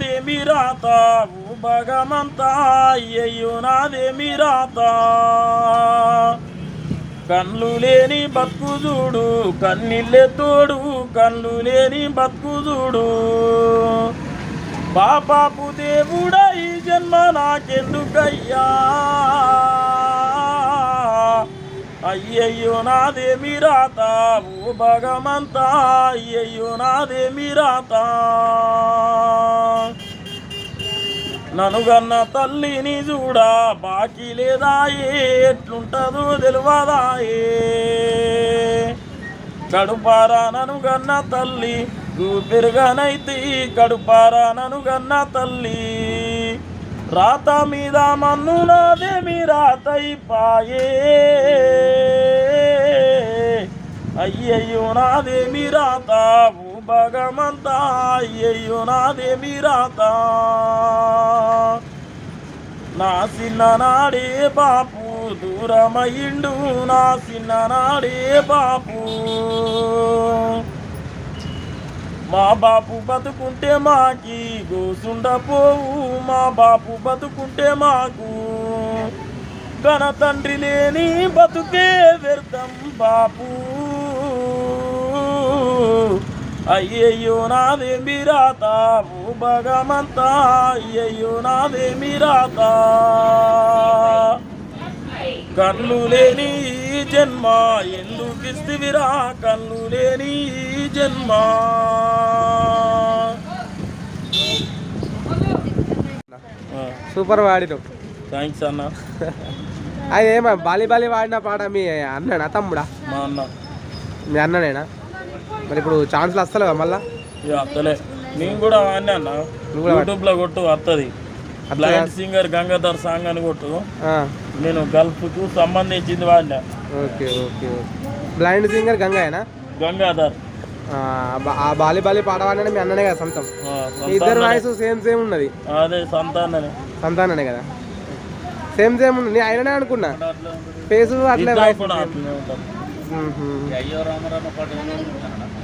నాదేమి రాత? ఓ భగమంతా అయ్యయ్యో నాదేమి రాత? కళ్ళు లేని బతుకు చూడు కన్నీళ్ళే తోడు కళ్ళు లేని బతుకు చూడు పాపాపు దేవుడా ఈ జన్మ నాకెందుకయ్యా? అయ్యయ్యో నాదేమి రాత? ఓ భగమంతా అయ్యయ్యో నాదేమి రాత? ననుగన్న తల్లిని చూడా బాకీ లేదాయే ఎట్లుంటదో తెలియదాయే కడుపారా ననుగన్న తల్లి పెరుగనైతి కడుపారా ననుగన్న తల్లి. రాత మీద మన్ను నాదేమి రాతైపాయే అయ్యయ్యో నాదేమి రాతావు ఓ భగమంతా అయ్యయ్యో నాదేమి రాత నా చిన్ననాడే బాపు దూరమయ్యిండు నా చిన్ననాడే బాపు. మా బాపు బతుకుంటే మాకి గోసుండపోవు మా బాపు బతుకుంటే మాకు గణ తండ్రి లేని బతుకే వ్యర్థం బాపు. అయ్యయ్యో నాదేమి రాత ఓ భగమంతా అయ్యయ్యో నాదేమి రాత కళ్ళు లేని జన్మ ఎందుకు ఇస్తివిరా కళ్ళు లేని జన్మ సూపర్ వాడినావు థ్యాంక్స్ అన్న. అది ఏమో బాలి బాలి వాడిన పాట మీ అన్ననా తమ్ముడా? మా అన్న. మీ అన్ననేనా? మరి ఇప్పుడు ఛాన్స్లు వస్తలేవా మళ్ళా? ఇక అత్తలే నేను కూడా అన్న. నువ్వు కూడా యూట్యూబ్లో కొట్టు వస్తుంది బ్లైండ్ సింగర్ గంగాధర్ సాంగ్ అని కొట్టు. ఆ, నేను గల్ఫ్కు సంబంధించింది వాడినా. Okay okay okay. Blind singer గంగాయేనా? Gangadhar. ఆ, బా- ఆ బాలి బాలి మీ అన్ననే కదా సొంతం. ఆ, మీ ఇద్దరు సంతాననే. వాయిస్ సేమ్ సేమ్ ఉన్నది. అదే సంతాననే. సంతాననే కదా. సేమ్ సేమ్ ఉంది నేను ఆయననే అనుకున్నా. ఫేస్ అట్లే ఇద్దరు వాయిస్ కూడా అట్లనే ఉంటారు.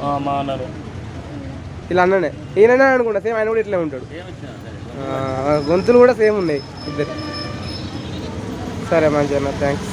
ఆ, మా అన్ననే. ఇలా అన్ననే. ఈయననే అనుకుంటా సేమ్ ఆయన కూడా ఇట్లే ఉంటాడు. ఆ, గొంతులు కూడా సేమ్ ఉన్నాయి ఇద్దరు. సరే మంచిగా థ్యాంక్స్